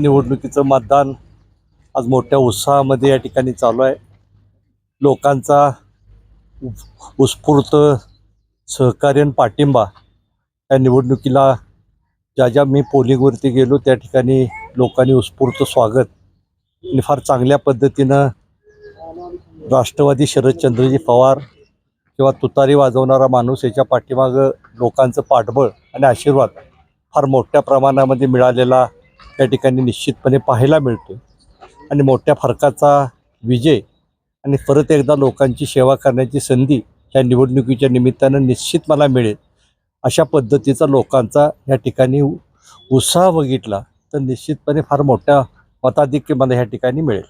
निवडणुकीचं मतदान आज मोठ्या उत्साहामध्ये या ठिकाणी चालू आहे. लोकांचा उत्स्फूर्त सहकार्य आणि पाठिंबा या निवडणुकीला ज्या ज्या मी पोलिंगवरती गेलो त्या ठिकाणी लोकांनी उत्स्फूर्त स्वागत आणि फार चांगल्या पद्धतीनं राष्ट्रवादी शरदचंद्रजी पवार किंवा तुतारी वाजवणारा माणूस याच्या पाठीमागं लोकांचं पाठबळ आणि आशीर्वाद फार मोठ्या प्रमाणामध्ये मिळालेला त्या ठिकाणी निश्चितपणे पाहायला मिळतो आणि मोठ्या फरकाचा विजय आणि परत एकदा लोकांची सेवा करण्याची संधी या निवडणुकीच्या निमित्तानं निश्चित मला मिळेल. अशा पद्धतीचा लोकांचा या ठिकाणी उत्साह बघितला तर निश्चितपणे फार मोठ्या मताधिक्य मला ह्या ठिकाणी मिळेल.